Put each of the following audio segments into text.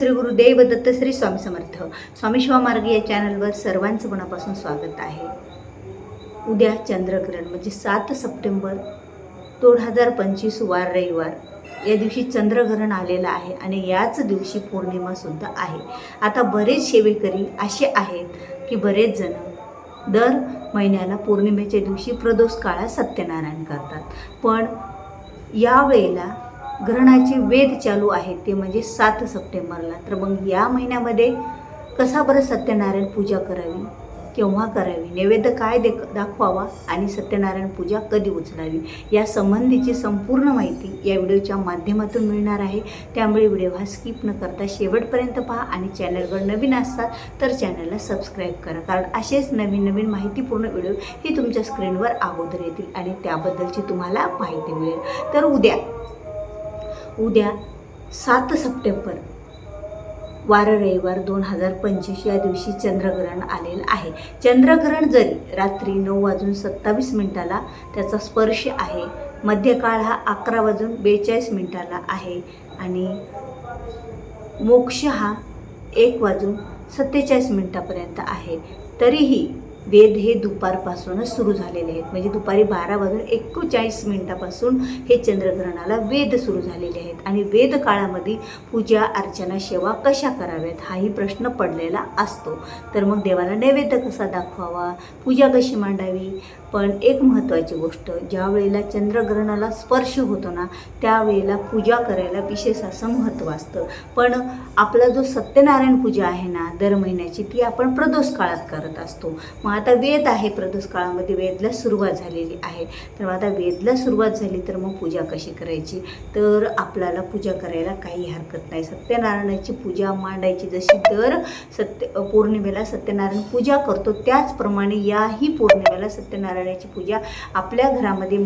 श्री गुरुदेव दत्त श्री स्वामी समर्थ. स्वामी शिवामार्ग या चॅनलवर सर्वांचं मनापासून स्वागत आहे. उद्या चंद्रग्रहण म्हणजे सात सप्टेंबर दोन हजार पंचवीस वार रविवार. या दिवशी चंद्रग्रहण आलेलं आहे आणि याच दिवशी पौर्णिमासुद्धा आहे. आता बरेच सेवेकरी असे आहेत की बरेच जण दर महिन्याला पौर्णिमेच्या दिवशी प्रदोष काळात सत्यनारायण करतात. पण यावेळेला ग्रहणाचे वेध चालू आहेत ते म्हणजे सात सप्टेंबरला. तर मग या महिन्यामध्ये कसा बरं सत्यनारायण पूजा करावी? केव्हा करावी? नैवेद्य काय दे दाखवावा? आणि सत्यनारायण पूजा कधी उचलावी? या संबंधीची संपूर्ण माहिती या व्हिडिओच्या माध्यमातून मिळणार आहे. त्यामुळे व्हिडिओ हा स्किप न करता शेवटपर्यंत पहा आणि चॅनलवर नवीन असतात तर चॅनलला सबस्क्राईब करा. कारण असेच नवीन नवीन माहितीपूर्ण व्हिडिओ ही तुमच्या स्क्रीनवर अगोदर येतील आणि त्याबद्दलची तुम्हाला माहिती मिळेल. तर उद्या उद्या सात सप्टेंबर वार रविवार दोन हजार पंचवीस या दिवशी चंद्रग्रहण आलेलं आहे. चंद्रग्रहण जरी रात्री नऊ वाजून सत्तावीस मिनिटाला त्याचा स्पर्श आहे मध्यकाळ हा अकरा वाजून बेचाळीस मिनिटाला आहे आणि मोक्ष हा एक वाजून सत्तेचाळीस मिनिटापर्यंत आहे. तरीही वेद हे दुपारपासूनच सुरू झालेले आहेत. म्हणजे दुपारी बारा वाजून एकोणचाळीस मिनिटापासून हे चंद्रग्रहणाला वेद सुरू झालेले आहेत. आणि वेद काळामध्ये पूजा अर्चना सेवा कशा कराव्यात हाही प्रश्न पडलेला असतो. तर मग देवाला नैवेद्य कसा दाखवावा पूजा कशी मांडावी? पण एक महत्त्वाची गोष्ट ज्या वेळेला चंद्रग्रहणाला स्पर्श होतो ना त्यावेळेला पूजा करायला विशेष असं महत्त्व असतं. पण आपला जो सत्यनारायण पूजा आहे ना दर महिन्याची ती आपण प्रदोष काळात करत असतो. मग आता वेद आहे प्रदोष काळामध्ये वेदला सुरुवात झालेली आहे. तर आता वेदला सुरुवात झाली तर मग पूजा कशी करायची? तर आपल्याला पूजा करायला काही हरकत नाही. सत्यनारायणाची पूजा मांडायची जशी दर सत्य पौर्णिमेला सत्यनारायण पूजा करतो. त्याचप्रमाणे याही पौर्णिमेला सत्यनारायणाची पूजा आपल्या घरामध्ये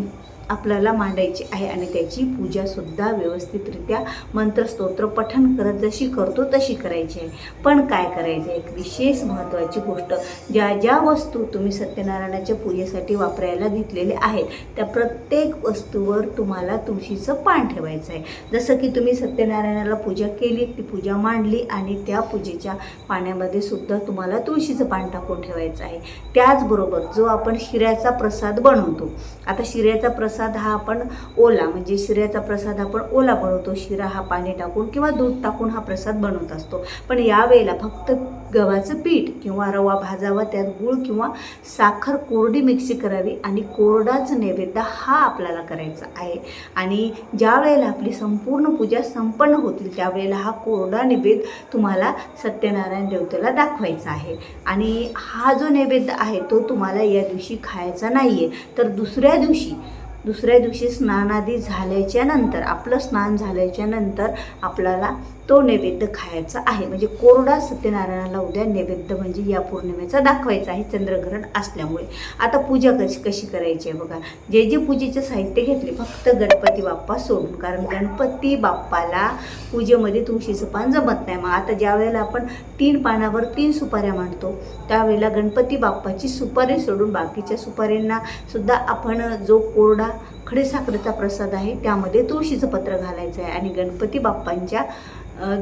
आपल्याला मांडायची आहे आणि त्याची पूजासुद्धा व्यवस्थितरित्या मंत्रस्तोत्र पठण करत जशी करतो तशी करायची आहे. पण काय करायचं? आहे एक विशेष महत्त्वाची गोष्ट ज्या ज्या वस्तू तुम्ही सत्यनारायणाच्या पूजेसाठी वापरायला घेतलेल्या आहेत त्या प्रत्येक वस्तूवर तुम्हाला तुळशीचं पान ठेवायचं आहे. जसं की तुम्ही सत्यनारायणाला पूजा केली ती पूजा मांडली आणि त्या पूजेच्या पाण्यामध्ये सुद्धा तुम्हाला तुळशीचं पान टाकून ठेवायचं आहे. त्याचबरोबर जो आपण शिऱ्याचा प्रसाद बनवतो आता शिऱ्याचा प्रसाद प्रसाद हा आपण ओला म्हणजे शिऱ्याचा प्रसाद आपण ओला बनवतो. शिरा हा पाणी टाकून किंवा दूध टाकून हा प्रसाद बनवत असतो. पण यावेळेला फक्त गव्हाचं पीठ किंवा रवा भाजावा त्यात गूळ किंवा साखर कोरडी मिक्सी करावी आणि कोरडाच नैवेद्य हा आपल्याला करायचा आहे. आणि ज्या वेळेला आपली संपूर्ण पूजा संपन्न होतील त्यावेळेला हा कोरडा नैवेद्य तुम्हाला सत्यनारायण देवतेला दाखवायचा आहे. आणि हा जो नैवेद्य आहे तो तुम्हाला या दिवशी खायचा नाही आहे तर दुसऱ्या दिवशी दुसऱ्या दिवशी स्नानादी झाल्याच्यानंतर आपलं स्नान झाल्याच्यानंतर आपल्याला तो नैवेद्य खायचा आहे. म्हणजे कोरडा सत्यनारायणाला उद्या नैवेद्य म्हणजे या पौर्णिमेचा दाखवायचा आहे चंद्रग्रहण असल्यामुळे. आता पूजा कशी कशी करायची आहे बघा. जे जे पूजेचे साहित्य घेतले फक्त गणपती बाप्पा सोडून. कारण गणपती बाप्पाला पूजेमध्ये तुळशीचं पान जमत नाही. मग आता ज्या वेळेला आपण तीन पानावर तीन सुपाऱ्या मांडतो त्यावेळेला गणपती बाप्पाची सुपारी सोडून बाकीच्या सुपाऱ्यांना सुद्धा आपण जो कोरडा खडीसाखरेचा प्रसाद आहे त्यामध्ये तुळशीचं पत्र घालायचं आहे. आणि गणपती बाप्पांच्या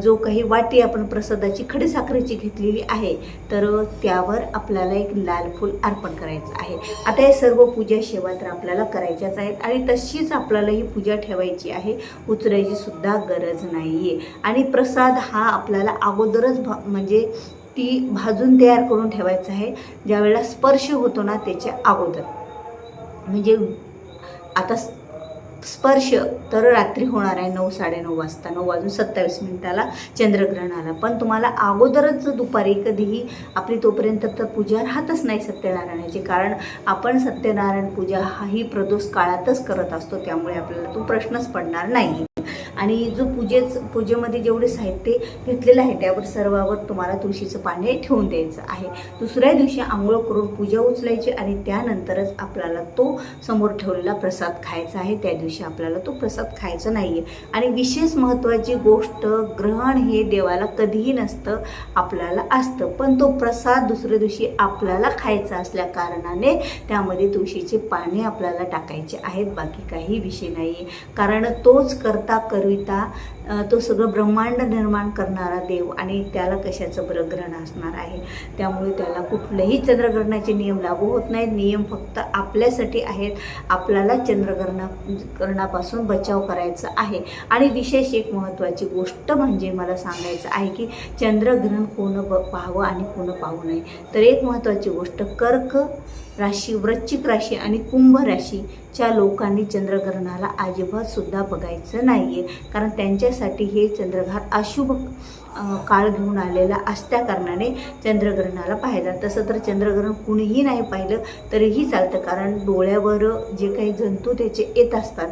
जो काही वाटी आपण प्रसादाची खडीसाखरेची घेतलेली आहे तर त्यावर आपल्याला एक लाल फूल अर्पण करायचं आहे. आता हे सर्व पूजा सेवा तर आपल्याला करायच्याच आहेत आणि तशीच आपल्याला ही पूजा ठेवायची आहे. उचलायची सुद्धा गरज नाही आहे आणि प्रसाद हा आपल्याला अगोदरच भा म्हणजे ती भाजून तयार करून ठेवायचं आहे. ज्यावेळेला स्पर्श होतो ना त्याच्या अगोदर. म्हणजे आता स्पर्श तर रात्री होणार आहे नऊ साडेनऊ वाजता. नऊ वाजून सत्तावीस मिनिटाला चंद्रग्रहण आला. पण तुम्हाला अगोदरच दुपारी कधीही आपली तोपर्यंत तर पूजा राहतच नाही सत्यनारायणाची. कारण आपण सत्यनारायण पूजा हाही प्रदोष काळातच करत असतो. त्यामुळे आपल्याला तो प्रश्नच पडणार नाही. आणि जो पूजेच पूजेमध्ये जेवढे साहित्य घेतलेलं आहे त्यावर सर्वावर तुम्हाला तुळशीचं पाणी ठेवून द्यायचं आहे. दुसऱ्या दिवशी आंघोळ करून पूजा उचलायची आणि त्यानंतरच आपल्याला तो समोर ठेवलेला प्रसाद खायचा आहे. त्या दिवशी आपल्याला तो प्रसाद खायचा नाही आहे आणि विशेष महत्त्वाची गोष्ट ग्रहण हे देवाला कधीही नसतं आपल्याला असतं. पण तो प्रसाद दुसऱ्या दिवशी आपल्याला खायचा असल्या कारणाने त्यामध्ये तुळशीचे पाने आपल्याला टाकायचे आहेत. बाकी काही विषय नाही आहे कारण तोच करता कर अ, तो सगळं ब्रह्मांड निर्माण करणारा देव आणि त्याला कशाचं बरं ग्रहण असणार आहे? त्यामुळे त्याला कुठलेही चंद्रग्रहणाचे नियम लागू होत नाहीत. नियम फक्त आपल्यासाठी आहेत. आपल्याला चंद्रग्रहणा ग्रहणापासून बचाव करायचा आहे. आणि विशेष एक महत्त्वाची गोष्ट म्हणजे मला सांगायचं आहे की चंद्रग्रहण कोण ब पाहावं आणि कोण पाहू नये? तर एक महत्त्वाची गोष्ट कर्क राशी वृश्चिक राशी आणि कुंभ राशी च्या लोकांनी चंद्रग्रहणाला अजिबात सुद्धा बघायचं नाही आहे कारण त्यांच्यासाठी हे चंद्रग्रहण अशुभ काळ घेऊन आलेला असत्या कारणाने चंद्रग्रहणाला पाहायला तसं तर चंद्रग्रहण कुणीही नाही पाहिलं तरीही चालतं. कारण डोळ्यावर जे काही जंतू त्याचे येत असतात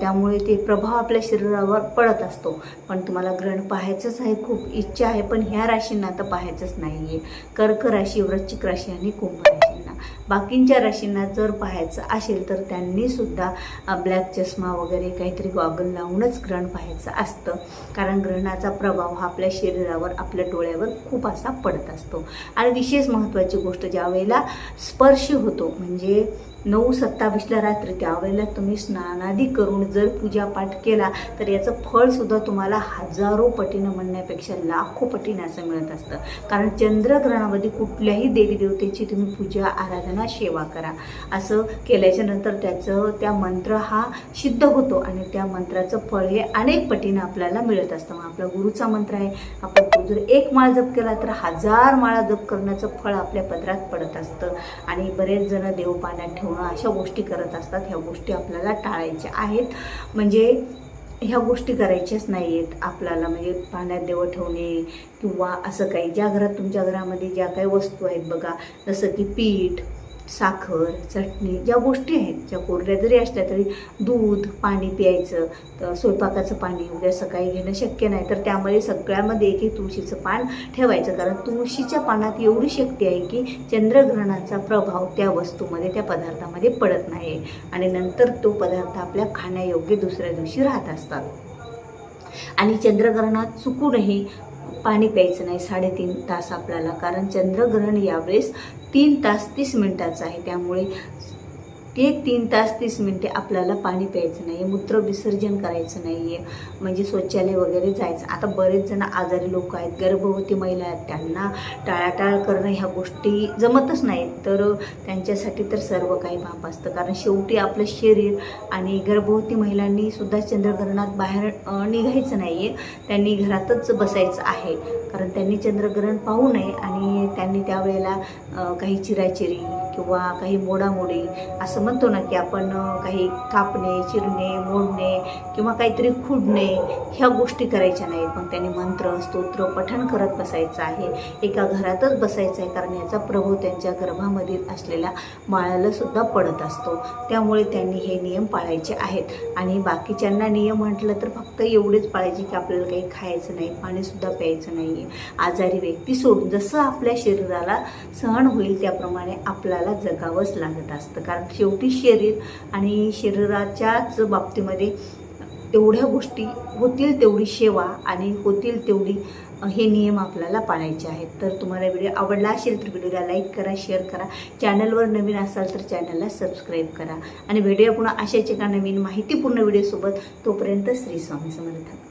त्यामुळे ते प्रभाव आपल्या शरीरावर पडत असतो. पण तुम्हाला ग्रहण पाहायचंच आहे खूप इच्छा आहे. पण ह्या राशींना तर पाहायचंच नाही आहे कर्क राशी वृश्चिक राशी आणि कुंभ राशी. बाकींच्या राशींना जर पाहायचं असेल तर त्यांनी सुद्धा ब्लॅक चष्मा वगैरे काहीतरी गॉगल लावूनच ग्रहण पाहायचं असतं. कारण ग्रहणाचा प्रभाव हा आपल्या शरीरावर आपल्या डोळ्यावर खूप असा पडत असतो. आणि विशेष महत्त्वाची गोष्ट ज्या वेळेला स्पर्श होतो म्हणजे नऊ सत्तावीसला रात्री त्यावेळेला तुम्ही स्नानादी करून जर पूजापाठ केला तर याचं फळसुद्धा तुम्हाला हजारो पटीनं म्हणण्यापेक्षा लाखो पटीनं असं मिळत असतं. कारण चंद्रग्रहणामध्ये कुठल्याही देवी देवतेची तुम्ही पूजा आराधना सेवा करा. असं केल्याच्यानंतर त्याचं त्या मंत्र हा सिद्ध होतो आणि त्या मंत्राचं फळ हे अनेक पटीनं आपल्याला मिळत असतं. मग आपला गुरुचा मंत्र आहे. आपण जर एक माळ जप केला तर हजार माळा जप करण्याचं फळ आपल्या पदरात पडत असतं. आणि बरेच जण देव पाण्यात ठेवणं अशा गोष्टी करत असतात. ह्या गोष्टी आपल्याला टाळायच्या आहेत. म्हणजे ह्या गोष्टी करायच्याच नाही आहेत आपल्याला म्हणजे पाण्यात देव ठेवणे किंवा असं काही. ज्या घरात तुमच्या घरामध्ये ज्या काही वस्तू आहेत बघा जसं की पीठ साखर चटणी ज्या गोष्टी आहेत ज्या कोरड्या जरी असल्या तरी दूध पाणी प्यायचं तर स्वयंपाकाचं पाणी उद्या सकाळी घेणं शक्य नाही. तर त्यामध्ये सगळ्यामध्ये एक एक तुळशीचं पान ठेवायचं. कारण तुळशीच्या पानात एवढी शक्ती आहे की चंद्रग्रहणाचा प्रभाव त्या वस्तूमध्ये त्या पदार्थामध्ये पडत नाही. आणि नंतर तो पदार्थ आपल्या खाण्यायोग्य दुसऱ्या दिवशी राहत असतात. आणि चंद्रग्रहणात चुकूनही पाणी प्यायचं नाही साडेतीन तास आपल्याला कारण चंद्रग्रहण यावेळेस तीन तास तीस मिनटाचं आहे. त्यामुळे ते तीन तास तीस मिनटे आपल्याला पाणी प्यायचं नाही आहे मूत्र विसर्जन करायचं नाही आहे म्हणजे शौचालय वगैरे जायचं. आता बरेच जण आजारी लोक आहेत गर्भवती महिला आहेत त्यांना टाळाटाळ करणं ह्या गोष्टी जमतच नाहीत. तर त्यांच्यासाठी तर सर्व काही माप असतं. कारण शेवटी आपलं शरीर आणि गर्भवती महिलांनी सुद्धा चंद्रग्रहणात बाहेर निघायचं नाही आहे त्यांनी घरातच बसायचं आहे. कारण त्यांनी चंद्रग्रहण पाहू नये आणि त्यांनी त्यावेळेला काही चिराचिरी किंवा काही मोडामोडी असं म्हणतो ना की आपण काही कापणे चिरणे मोडणे किंवा काहीतरी खुडणे ह्या गोष्टी करायच्या नाहीत. मग त्यांनी मंत्र स्तोत्र पठण करत बसायचं आहे. एका घरातच बसायचं आहे कारण याचा प्रभाव त्यांच्या गर्भामधील असलेल्या माळालासुद्धा पडत असतो. त्यामुळे त्यांनी हे नियम पाळायचे आहेत. आणि बाकीच्यांना नियम म्हटलं तर फक्त एवढेच पाळायचे की आपल्याला काही खायचं नाही पाणीसुद्धा प्यायचं नाही आहे आजारी व्यक्ती सोडून जसं आपल्या शरीराला सहन होईल त्याप्रमाणे आपल्याला जगावंच लागत असतं. कारण शेवटी शरीर आणि शरीराच्याच बाबतीमध्ये तेवढ्या गोष्टी होतील तेवढी सेवा आणि होतील तेवढी हे नियम आपल्याला पाळायचे आहेत. तर तुम्हाला व्हिडिओ आवडला असेल तर व्हिडिओला लाईक करा शेअर करा. चॅनलवर नवीन असाल तर चॅनलला सबस्क्राईब करा. आणि व्हिडिओ पुन्हा अशाच एका नवीन माहितीपूर्ण व्हिडिओसोबत. तोपर्यंत श्री स्वामी समर्थ.